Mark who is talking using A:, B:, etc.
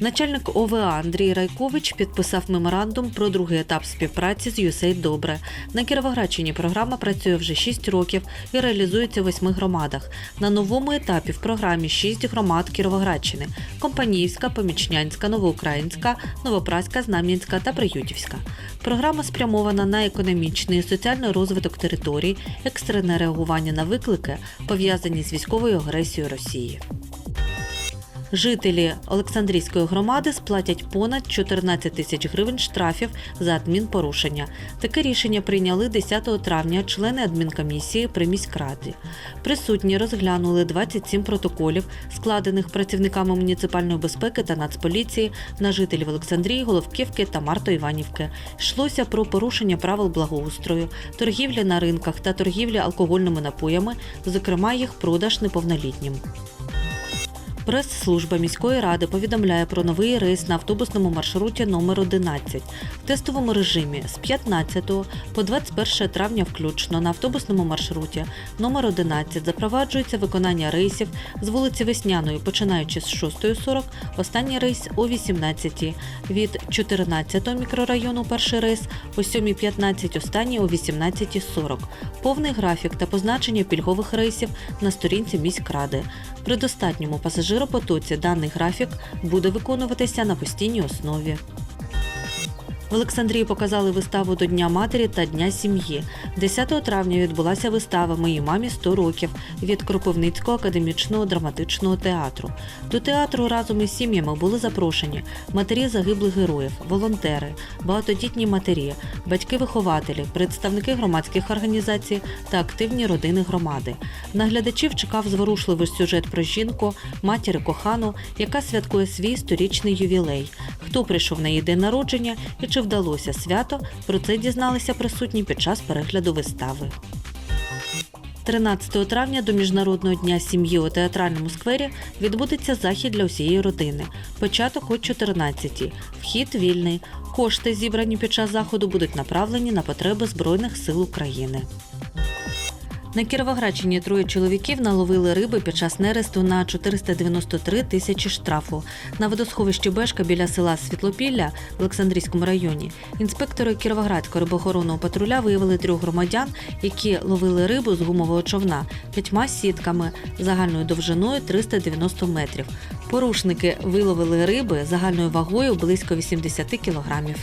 A: Начальник ОВА Андрій Райкович підписав меморандум про другий етап співпраці з USAID Добре. На Кіровоградщині програма працює вже 6 років і реалізується у восьми громадах. На новому етапі в програмі 6 громад Кіровоградщини: Компаніївська, Помічнянська, Новоукраїнська, Новопраська, Знам'янська та Приютівська. Програма спрямована на економічний і соціальний розвиток територій, екстрене реагування на виклики, пов'язані з військовою агресією Росії. Жителі Олександрійської громади сплатять понад 14 тисяч гривень штрафів за адмінпорушення. Таке рішення прийняли 10 травня члени адмінкомісії при міськраді. Присутні розглянули 27 протоколів, складених працівниками муніципальної безпеки та Нацполіції на жителів Олександрії, Головківки та Марто-Іванівки. Йшлося про порушення правил благоустрою, торгівлі на ринках та торгівлі алкогольними напоями, зокрема їх продаж неповнолітнім. Прес-служба міської ради повідомляє про новий рейс на автобусному маршруті номер 11 в тестовому режимі з 15 по 21 травня включно на автобусному маршруті номер 11 запроваджується виконання рейсів з вулиці Весняної, починаючи з 6.40, останній рейс о 18 від 14 мікрорайону перший рейс о 7.15, останній о 18.40. Повний графік та позначення пільгових рейсів на сторінці міськради. При достатньому пасажиропотоці даний графік буде виконуватися на постійній основі. Олександрії показали виставу до Дня матері та Дня сім'ї. 10 травня відбулася вистава Моїй мамі 100 років від Кропивницького академічного драматичного театру. До театру разом із сім'ями були запрошені матері загиблих героїв, волонтери, багатодітні матері, батьки-вихователі, представники громадських організацій та активні родини громади. Наглядачів чекав зворушливий сюжет про жінку, матір кохану, яка святкує свій сторічний ювілей. Хто прийшов на її день народження і чи вдалося свято, про це дізналися присутні під час перегляду вистави. 13 травня до Міжнародного дня сім'ї у театральному сквері відбудеться захід для усієї родини. Початок о 14-й. Вхід вільний. Кошти, зібрані під час заходу, будуть направлені на потреби Збройних сил України. На Кіровоградщині троє чоловіків наловили риби під час нересту на 493 тисячі штрафу. На водосховищі Бешка біля села Світлопілля в Олександрійському районі інспектори Кіровоградського рибоохоронного патруля виявили трьох громадян, які ловили рибу з гумового човна п'ятьма сітками загальною довжиною 390 метрів. Порушники виловили риби загальною вагою близько 80 кілограмів.